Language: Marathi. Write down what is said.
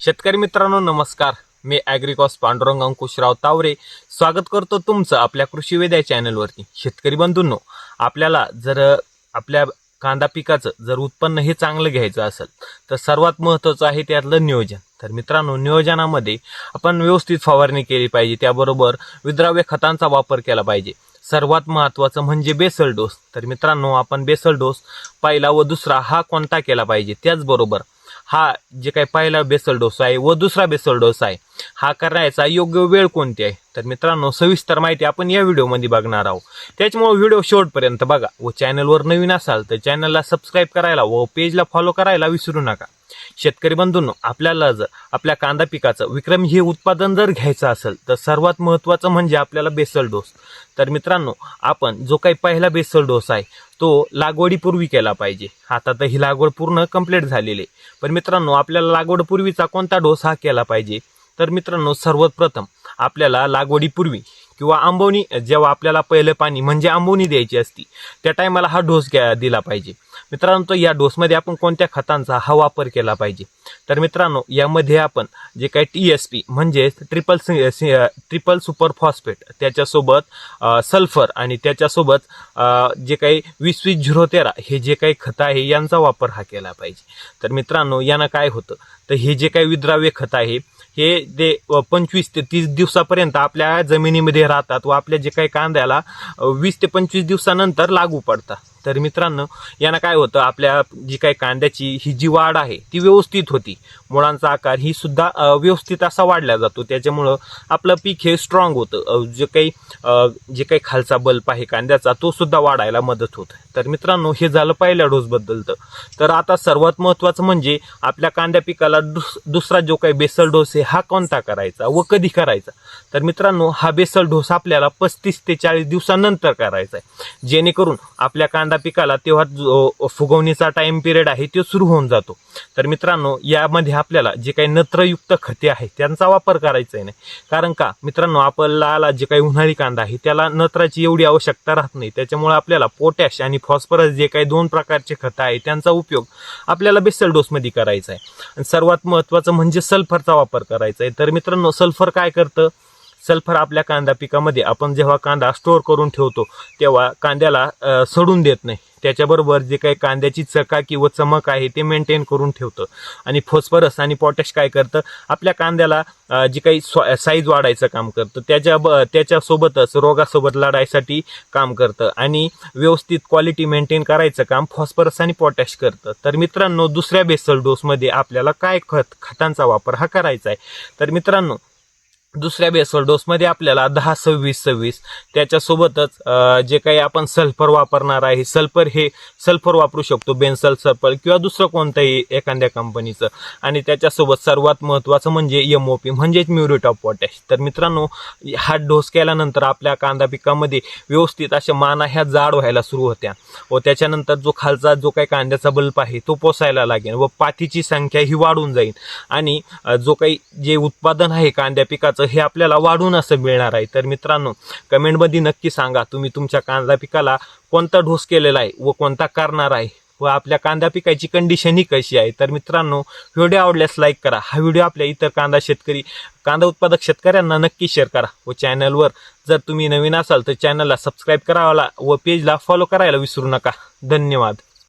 शेतकरी मित्रांनो नमस्कार. मी ॲग्रिकॉस पांडुरंग अंकुशराव तावरे. स्वागत करतो तुमचं आपल्या कृषी वेद्या चॅनलवरती. शेतकरी बंधूंनो आपल्याला जर आपल्या कांदा पिकाचं जर उत्पन्न हे चांगलं घ्यायचं असेल तर सर्वात महत्त्वाचं आहे त्यातलं नियोजन. तर मित्रांनो नियोजनामध्ये आपण व्यवस्थित फवारणी केली पाहिजे. त्याबरोबर विद्राव्य खतांचा वापर केला पाहिजे. सर्वात महत्त्वाचं म्हणजे बेसल डोस. तर मित्रांनो आपण बेसल डोस पहिला व दुसरा हा कोणता केला पाहिजे? त्याचबरोबर हा जे काही पहिला बेसल डोस आहे व दुसरा बेसल डोस आहे हा करण्याचा योग्य वेळ कोणती आहे? तर मित्रांनो सविस्तर माहिती आपण या व्हिडिओमध्ये बघणार आहोत. त्याच्यामुळे व्हिडिओ शेवटपर्यंत बघा व चॅनलवर नवीन असाल तर चॅनलला सबस्क्राईब करायला व पेजला फॉलो करायला विसरू नका. शेतकरी बंधूंनो आपल्याला जर आपल्या कांदा पिकाचं विक्रम हे उत्पादन जर घ्यायचं असेल तर सर्वात महत्त्वाचं म्हणजे आपल्याला बेसल डोस. तर मित्रांनो आपण जो काही पहिला बेसल डोस आहे तो लागवडीपूर्वी केला पाहिजे. आता तर ही लागवड पूर्ण कंप्लीट झालेली आहे. पण मित्रांनो आपल्याला लागवडपूर्वीचा कोणता डोस हा केला पाहिजे? तर मित्रांनो सर्वात प्रथम आपल्याला लागवडीपूर्वी किंवा आंबवणी जेव्हा आपल्याला पहिलं पाणी म्हणजे आंबवणी द्यायची असती त्या टायमाला हा डोस घ्या दिला पाहिजे. मित्रांनो तर या डोसमध्ये आपण कोणत्या खतांचा हा वापर केला पाहिजे? तर मित्रांनो यामध्ये आपण जे काही टी एस पी म्हणजेच ट्रिपल ट्रिपल सुपर फॉस्फेट त्याच्यासोबत सल्फर आणि त्याच्यासोबत जे काही वीस वीस झिरो तेरा हे जे काही खतं आहे यांचा वापर हा केला पाहिजे. तर मित्रांनो यानं काय होतं? तर हे जे काही विद्राव्य खत आहे हे ते पंचवीस ते तीस दिवसापर्यंत आपल्या जमिनीमध्ये राहतात व आपल्या जे काही कांद्याला वीस ते पंचवीस दिवसानंतर लागू पडतात. तर मित्रांनो यानं काय होतं आपल्या जी काही कांद्याची ही जी वाढ आहे ती व्यवस्थित होती. मुळांचा आकार ही सुद्धा व्यवस्थित असा वाढला जातो. त्याच्यामुळं आपलं पीक हे स्ट्रॉंग होतं. जे काही जे काही खालचा बल्ब आहे कांद्याचा तो सुद्धा वाढायला मदत होत. तर मित्रांनो हे झालं पहिल्या डोसबद्दलचं तर. आता सर्वात महत्त्वाचं म्हणजे आपल्या कांद्या पिकाला दुस दुसरा जो काही बेसल डोस आहे हा कोणता करायचा व कधी करायचा? तर मित्रांनो हा बेसल डोस आपल्याला पस्तीस ते चाळीस दिवसानंतर करायचा आहे. जेणेकरून आपल्या कांदा पिकाला तेव्हा जो फुगवणीचा टाइम पिरियड आहे तो सुरू होऊन जातो. तर मित्रांनो यामध्ये आपल्याला जे काही नत्रयुक्त खते आहेत त्यांचा वापर करायचा आहे नाही. कारण का मित्रांनो आपल्याला जे काही उन्हाळी कांदा आहे त्याला नत्राची एवढी आवश्यकता राहत नाही. त्याच्यामुळे आपल्याला पोटॅश आणि फॉस्फरस जे काही दोन प्रकारचे खतं आहे त्यांचा उपयोग आपल्याला बेसल डोसमध्ये करायचा आहे आणि सर्वात महत्त्वाचं म्हणजे सल्फरचा वापर करायचा आहे तर मित्रांनो सल्फर काय करतं? सल्फर आपल्या कांदा पिकामध्ये आपण जेव्हा कांदा स्टोअर करून ठेवतो तेव्हा कांद्याला सडून देत नाही. त्याच्याबरोबर जे काही कांद्याची चकाकी व चमक आहे ते मेंटेन करून ठेवतं. आणि फॉस्फरस आणि पॉटॅश काय करतं? आपल्या कांद्याला जे जी काही साईज वाढायचं काम करतं. त्याच्या ब त्याच्यासोबतच रोगासोबत लढायसाठी काम करतं. आणि व्यवस्थित क्वालिटी मेंटेन करायचं काम फॉस्फरस आणि पॉटॅश करतं. तर मित्रांनो दुसऱ्या बेसल डोसमध्ये आपल्याला काय खत खतांचा वापर हा करायचा आहे. तर मित्रांनो दुसऱ्या बेसल डोसमध्ये आपल्याला दहा सव्वीस सव्वीस. त्याच्यासोबतच जे काही आपण सल्फर वापरणार आहे सल्फर हे सल्फर वापरू शकतो बेन्सल सल्फर किंवा दुसरं कोणतंही एखाद्या कंपनीचं. आणि त्याच्यासोबत सर्वात महत्त्वाचं म्हणजे एम ओ पी म्हणजेच म्युरेट ऑफ पोटॅश. तर मित्रांनो हा डोस केल्यानंतर आपल्या कांदा पिकामध्ये व्यवस्थित अशा माना ह्या जाड व्हायला सुरू होत्या. व त्याच्यानंतर जो खालचा जो काही कांद्याचा बल्ब आहे तो पोसायला लागेल व पातीची संख्या ही वाढून जाईल. आणि जो काही जे उत्पादन आहे कांद्या पिकाचं हे आपल्याला वाढून असं मिळणार आहे. तर मित्रांनो कमेंटमध्ये नक्की सांगा तुम्ही तुमच्या कांदा पिकाला कोणता डोस केलेला आहे व कोणता करणार आहे व आपल्या कांदा पिकाची कंडिशन ही कशी आहे. तर मित्रांनो व्हिडिओ आवडल्यास लाईक करा. हा व्हिडिओ आपल्या इतर कांदा शेतकरी कांदा उत्पादक शेतकऱ्यांना नक्की शेअर करा व चॅनलवर जर तुम्ही नवीन असाल तर चॅनलला सबस्क्राईब करावा व पेजला फॉलो करायला विसरू नका. धन्यवाद.